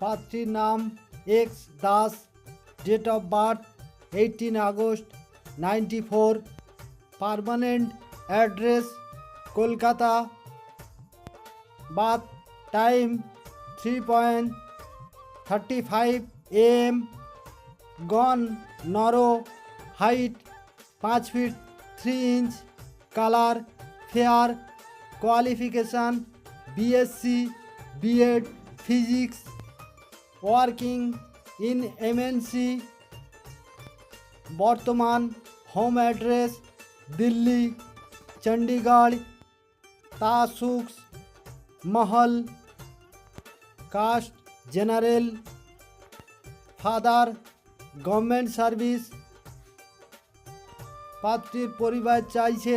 পাত্রীর নাম X Das date of birth eighteen August ninety four permanent address Kolkata birth time three point thirty five M গন নরো height পাঁচ feet three inch colour fair qualification BSc BEd physics working in MNC, বর্তমান home address Delhi, Chandigarh, তাসুক্স, মহল, caste general, father, government service, পাত্রীর পরিবার চাইছে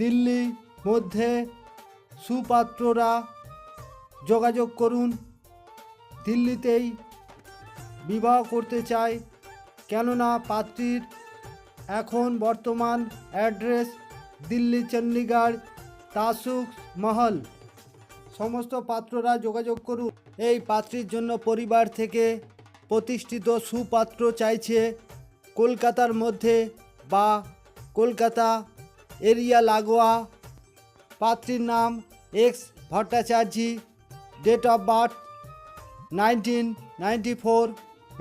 দিল্লি মধ্যে সুপাত্ররা যোগাযোগ করুন। দিল্লিতেই বিবাহ করতে চায়, কেননা পাত্রীর এখন বর্তমান অ্যাড্রেস দিল্লি চণ্ডীগড় তাসুক মহল। সমস্ত পাত্ররা যোগাযোগ করুন। এই পাত্রীর জন্য পরিবার থেকে প্রতিষ্ঠিত সুপাত্র চাইছে কলকাতার মধ্যে বা কলকাতা এরিয়া লাগোয়া। পাত্রীর নাম X Bhattacharya date of birth nineteen ninety four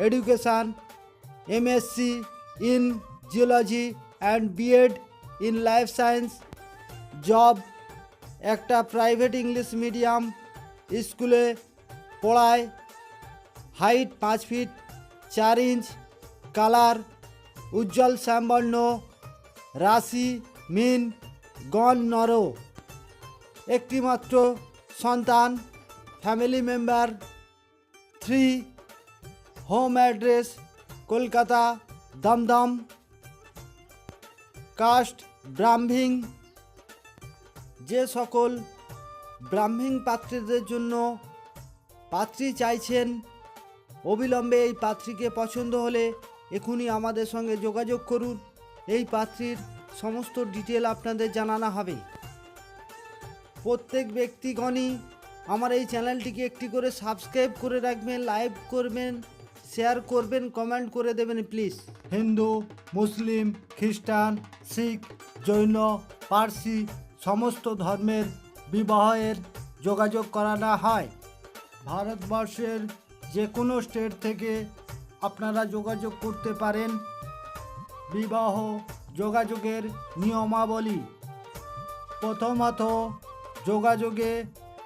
education MSc in geology and BEd in life science job একটা প্রাইভেট ইংলিশ মিডিয়াম স্কুলে পড়ায় হাইট পাঁচ ফিট চার ইঞ্চ কালার উজ্জ্বল শ্যামবর্ণ রাশি মিন গণ, নর। একটিমাত্র সন্তান family member three home address Kolkata, Dum Dum caste Brahmin যে সকল ব্রাহ্মিং পাত্রীদের জন্য পাত্রী চাইছেন, অবিলম্বে এই পাত্রীকে পছন্দ হলে এখনই আমাদের সঙ্গে যোগাযোগ করুন। এই পাত্রীর সমস্ত ডিটেল আপনাদের জানানো হবে। প্রত্যেক ব্যক্তিগণই আমার এই চ্যানেলটিকে একটি করে সাবস্ক্রাইব করে রাখবেন লাইভ করবেন, শেয়ার করবেন, কমেন্ট করে দেবেন, প্লিজ। হিন্দু, মুসলিম, খ্রিস্টান, শিখ, জৈন, পার্সি, সমস্ত ধর্মের বিবাহের যোগাযোগ করানো হয়। ভারতবর্ষের যে কোনো স্টেট থেকে আপনারা যোগাযোগ করতে পারেন। বিবাহ যোগাযোগের নিয়মাবলী। প্রথমত যোগাযোগে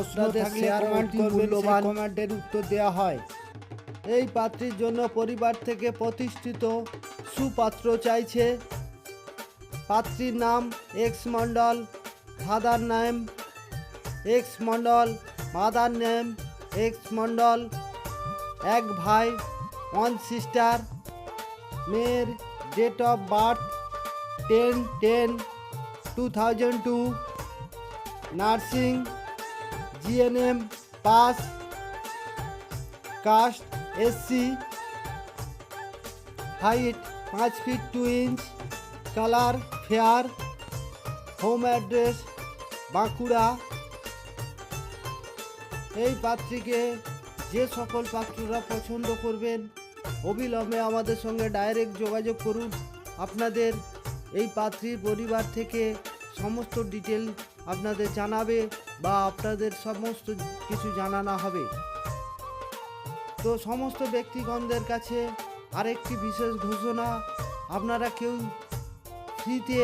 আপনাদের থাকলে করবেন, মূল্যবান কমেন্টের উত্তর দেওয়া হয়। এই পাত্রীর জন্য পরিবার থেকে প্রতিষ্ঠিত সুপাত্র চাইছে। পাত্রীর নাম X Mondal father name X Mondal mother name X Mondal এক ভাই ওয়ান সিস্টার মেয়ের date of birth ten ten two thousand two nursing GNM pass caste SC height পাঁচ feet two inch colour fair home address Bankura এই পাত্রীকে যে সকল পাত্ররা পছন্দ করবেন, অবিলম্বে আমাদের সঙ্গে ডাইরেক্ট যোগাযোগ করুন। আপনাদের এই পাত্রীর পরিবার থেকে সমস্ত ডিটেল আপনাদের জানাবে বা আপনাদের সমস্ত কিছু জানানো হবে। তো সমস্ত ব্যক্তিগণদের কাছে আরেকটি বিশেষ ঘোষণা, আপনারা কেউ ফ্রিতে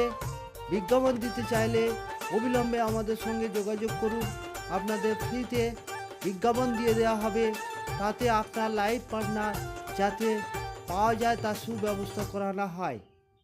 বিজ্ঞাপন দিতে চাইলে অবিলম্বে আমাদের সঙ্গে যোগাযোগ করুন। আপনাদের ফ্রিতে বিজ্ঞাপন দিয়ে দেওয়া হবে। তাতে আপনার লাইভ পার্টনার যাতে পাওয়া যায় তার সুব্যবস্থা করানো হয়।